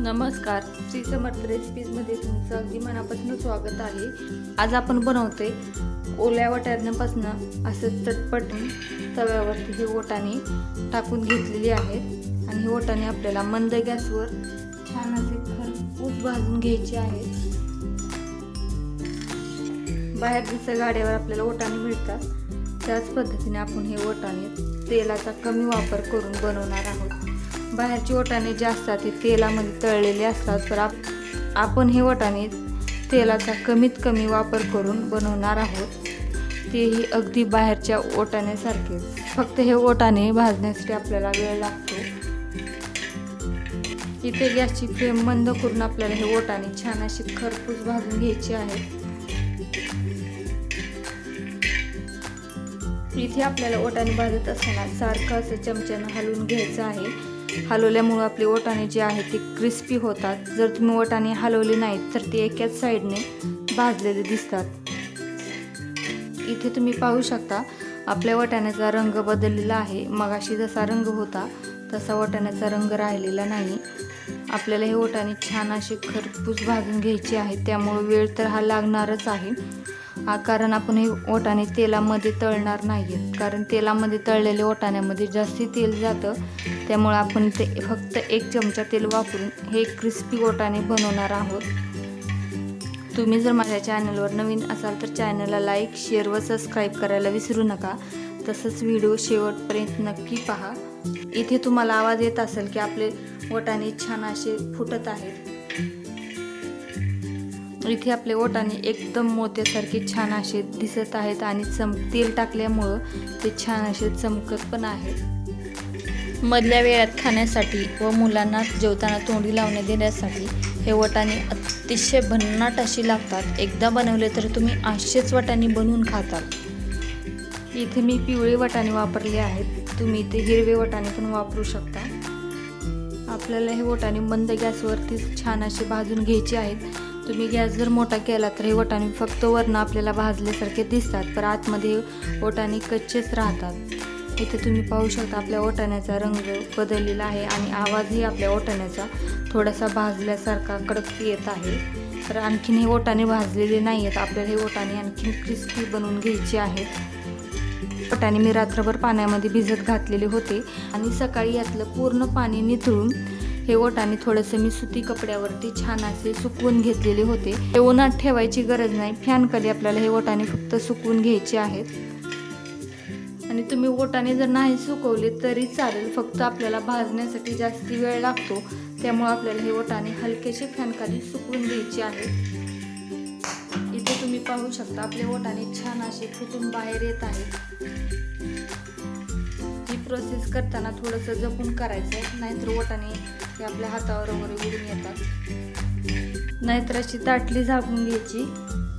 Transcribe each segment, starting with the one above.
नमस्कार. श्री समर्थ रेसिपीजमध्ये तुमचं अगदी मनापासून स्वागत आहे. आज आपण बनवते ओल्या वाटाण्यापासून असं चटपट तव्यावरती हे ओटाणे टाकून घेतलेली आहेत. आणि हे ओटाणे आपल्याला मंद गॅसवर छान असे खरपूस भाजून घ्यायचे आहेत. बाहेर जसं गाड्यावर आपल्याला ओटाणे मिळतात. त्याच पद्धतीने आपण हे ओटाणे तेलाचा कमी वापर करून बनवणार आहोत. बाहेरचे वटाणे जे असतात ते तेलामध्ये तळलेले असतात तर आप आपण हे वटाणे तेलाचा कमीत कमी वापर करून बनवणार आहोत. तेही अगदी बाहेरच्या ओटाण्यासारखेच फक्त हे ओटाणे भाजण्यासाठी आपल्याला वेळ लागतो. इथे गॅसची फ्लेम बंद करून आपल्याला हे ओटाणे छान अशी खरपूस भाजून घ्यायची आहे. इथे आपल्याला ओटाणे भाजत असताना सारखं असं चमच्यानं हलवून घ्यायचं आहे. हलवल्यामुळं आपले ओटाणे जे आहेत ते क्रिस्पी होतात. जर तुम्ही ओटाणे हलवले नाहीत तर ते एकाच साईडने भाजलेले दिसतात. इथे तुम्ही पाहू शकता आपल्या वटाण्याचा रंग बदललेला आहे. मगाशी जसा रंग होता तसा वटाण्याचा रंग राहिलेला नाही. आपल्याला हे वटाणे छान असे खरपूस भाजून घ्यायचे आहे. त्यामुळे वेळ तर हा लागणारच आहे. कारण आपण हे ओटाणे तेलामध्ये तळणार नाही आहेत कारण तेलामध्ये तळलेले ओटाण्यामध्ये जास्ती तेल जातं. त्यामुळं आपण ते फक्त एक चमचा तेल वापरून हे क्रिस्पी ओटाणे बनवणार आहोत. तुम्ही जर माझ्या चॅनलवर नवीन असाल तर चॅनलला लाईक शेअर व सबस्क्राईब करायला विसरू नका. तसंच व्हिडिओ शेवटपर्यंत नक्की पहा. इथे तुम्हाला आवाज येत असेल की आपले ओटाणे छान असे फुटत आहेत. इथे आपले ओटाने एकदम मोत्यासारखे छान असे दिसत आहेत आणि चम तेल टाकल्यामुळं ते छान असे चमकत पण आहेत. मधल्या वेळात खाण्यासाठी व मुलांना जेवताना तोंडी लावणे देण्यासाठी हे वटाणे अतिशय भन्नाट अशी लागतात. एकदा बनवले तर तुम्ही असेच वटाणे बनवून खाताल. इथे मी पिवळे वटाणे वापरले आहेत तुम्ही इथे हिरवे वटाणे पण वापरू शकता. आपल्याला हे वटाणे मंद गॅसवरती छान असे भाजून घ्यायचे आहेत. तुम्ही गॅस जर मोठा केला तर हे वटाणे फक्त वरनं आपल्याला भाजल्यासारखे दिसतात पण आतमध्ये वटाणे कच्चेच राहतात. इथे तुम्ही पाहू शकता आपल्या ओटाण्याचा रंग बदललेला आहे आणि आवाजही आपल्या ओटाण्याचा थोडासा भाजल्यासारखा कडक येत आहे. तर आणखीन हे ओटाणे भाजलेले नाही आहेत आपल्याला हे ओटाणे आणखीन क्रिस्पी बनवून घ्यायचे आहेत. ओटाणे मी रात्रभर पाण्यामध्ये भिजत घातलेले होते आणि सकाळी यातलं पूर्ण पाणी निथळून हे ओटाणे थोडंसं मी सुती कपड्यावरती छान असे सुकवून घेतलेले होते. हे उन्हात ठेवायची गरज नाही. फॅनखाली आपल्याला हे ओटाने फक्त सुकवून घ्यायचे आहेत. आणि तुम्ही ओटाने जर नाही सुकवले तरी चालेल. फक्त आपल्याला भाजण्यासाठी जास्ती वेळ लागतो. त्यामुळे आपल्याला हे ओटाने हलकेसे फॅनखाली सुकवून घ्यायचे आहेत इथे तुम्ही पाहू शकता आपले ओटाने छान असे फुटून बाहेर येत आहेत प्रोसेस करताना थोडंसं जपून करायचं आहे नाहीतर ओटाने ते आपल्या हातावर वगैरे उडून येतात. नाहीतर अशी ताटली झाकून घ्यायची.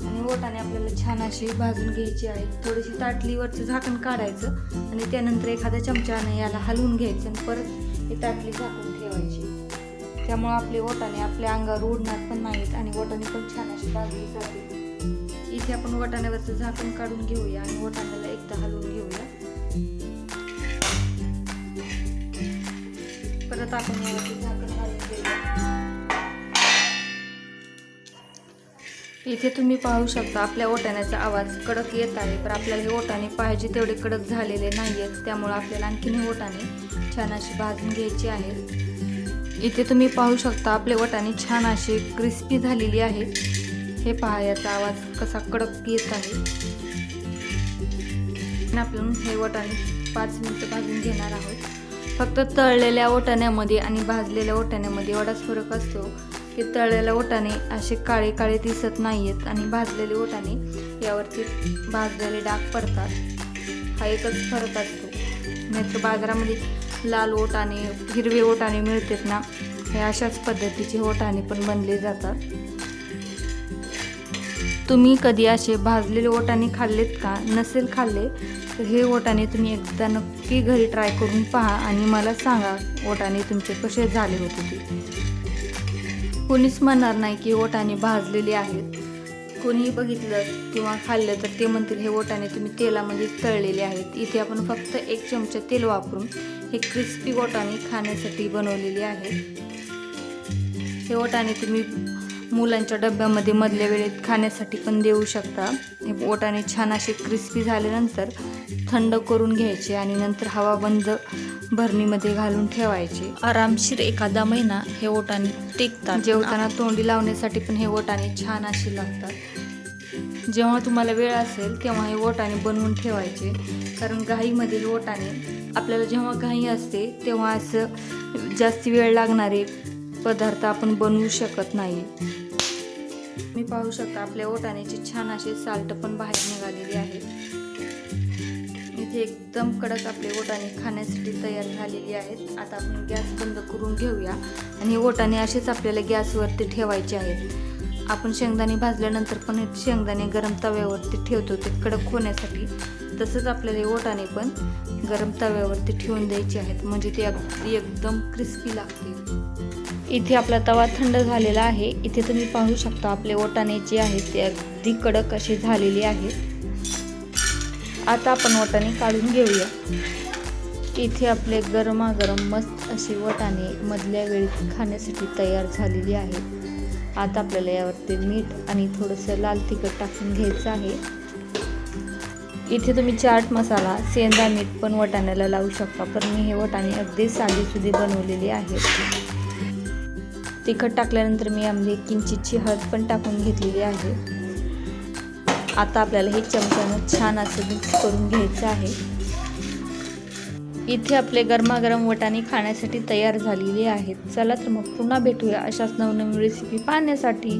आणि ओटाने आपल्याला छान अशी भाजून घ्यायची आहे. थोडीशी ताटलीवरचं झाकण काढायचं. आणि त्यानंतर एखाद्या चमच्याने याला हलवून घ्यायचं. आणि परत ही ताटली झाकून ठेवायची. त्यामुळं आपले ओटाने आपल्या अंगावर उडणार पण नाहीत. आणि ओटाने पण छान अशी भाजली जाते. इथे आपण वटाण्यावरचं झाकण काढून घेऊया. आणि वटाण्याला एकदा हलवून घेऊया. परत आपण यावरती झाकण घालून इथे तुम्ही पाहू शकता आपल्या ओटाण्याचा आवाज कडक येत आहे पण आपल्याला हे ओटाणे पाहिजे तेवढे कडक झालेले नाही आहेत त्यामुळे आपल्याला आणखीन हे ओटाणे छान अशी भाजून घ्यायची आहे. इथे तुम्ही पाहू शकता आपले ओटाणे छान असे क्रिस्पी झालेली आहे. हे पहा याचा आवाज कसा कडक येत आहे. आणि आपण हे वटाणे पाच मिनिटं भाजून घेणार आहोत. फक्त तळलेल्या ओटाण्यामध्ये आणि भाजलेल्या ओटाण्यामध्ये एवढाच फरक असतो की तळलेल्या ओटाणे असे काळे काळे दिसत नाही आहेत आणि भाजलेले ओटाणे यावरती भाजलेले डाग पडतात. हा एकच फरक असतो. नाहीतर बाजारामध्ये लाल ओटाणे हिरवे ओटाणे मिळतात ना हे अशाच पद्धतीचे ओटाणे पण बनले जातात. तुम्ही कधी असे भाजलेले ओटाने खाल्लेत का? नसेल खाल्ले तर हे ओटाने तुम्ही एकदा नक्की घरी ट्राय करून पहा आणि मला सांगा ओटाने तुमचे कसे झाले होते ते. कोणीच म्हणणार नाही की ओटाने भाजलेले आहेत. कोणीही बघितलं किंवा खाल्लं तर ते म्हणतील हे ओटाने तुम्ही तेलामध्ये तळलेले आहेत. इथे आपण फक्त एक चमचा तेल वापरून हे क्रिस्पी ओटाने खाण्यासाठी बनवलेले आहेत हे ओटाने तुम्ही मुलांच्या डब्यामध्ये मधल्या वेळेत खाण्यासाठी पण देऊ शकता. हे वाटाणे छान असे क्रिस्पी झाल्यानंतर थंड करून घ्यायचे आणि नंतर हवा बंद भरणीमध्ये घालून ठेवायचे. आरामशीर एखादा महिना हे ओटाणे टिकतात. जेवताना तोंडी लावण्यासाठी पण हे ओटाणे छान असे लागतात. जेव्हा तुम्हाला वेळ असेल तेव्हा हे ओटाणे बनवून ठेवायचे. कारण घाईमधील ओटाणे आपल्याला जेव्हा घाई असते तेव्हा असं जास्त वेळ लागणारे पदार्थ आपण बनवू शकत नाही. मी पाहू शकता आपल्या ओटाण्याची छान असे साल्ट पण बाहेर निघालेली आहे. इथे एकदम कडक आपले ओटाणे खाण्यासाठी तयार झालेली आहेत. आता आपण गॅस बंद करून घेऊया. आणि ओटाणे असेच आपल्याला गॅसवरती ठेवायचे आहेत. आपण शेंगदाणे भाजल्यानंतर पण शेंगदाणे गरम तव्यावरती ठेवतो ते कडक होण्यासाठी. तसंच आपल्याला ओटाणे पण गरम तव्यावरती ठेवून द्यायचे आहेत. म्हणजे ते अगदी एकदम क्रिस्पी लागते इथे आपला तवा थंड झालेला आहे. इथे तुम्ही पाहू शकता आपले ओटाणे जे आहेत ते अगदी कडक असे झालेले आहेत. आता आपण वटाणे काढून घेऊया. इथे आपले गरमागरम मस्त असे वटाणे मधल्या वेळी खाण्यासाठी तयार झालेले आहेत. आता आपल्याला यावरती मीठ आणि थोडंसं लाल तिखट टाकून घ्यायचं आहे. इथे तुम्ही चाट मसाला सेंदा मीठ पण वटाण्याला लावू शकता. पण मी हे वटाणे अगदी साधीसुधी बनवलेली आहे तिखट टाकल्यानंतर मी यामध्ये किंचितची हळद पण टाकून घेतलेली आहे. आता आपल्याला हे चमच्यानं छान असं मिक्स करून घ्यायचं आहे. इथे आपले गरमागरम वटाणे खाण्यासाठी तयार झालेले आहेत. चला तर मग पुन्हा भेटूया अशाच नवनवीन रेसिपी पाहण्यासाठी.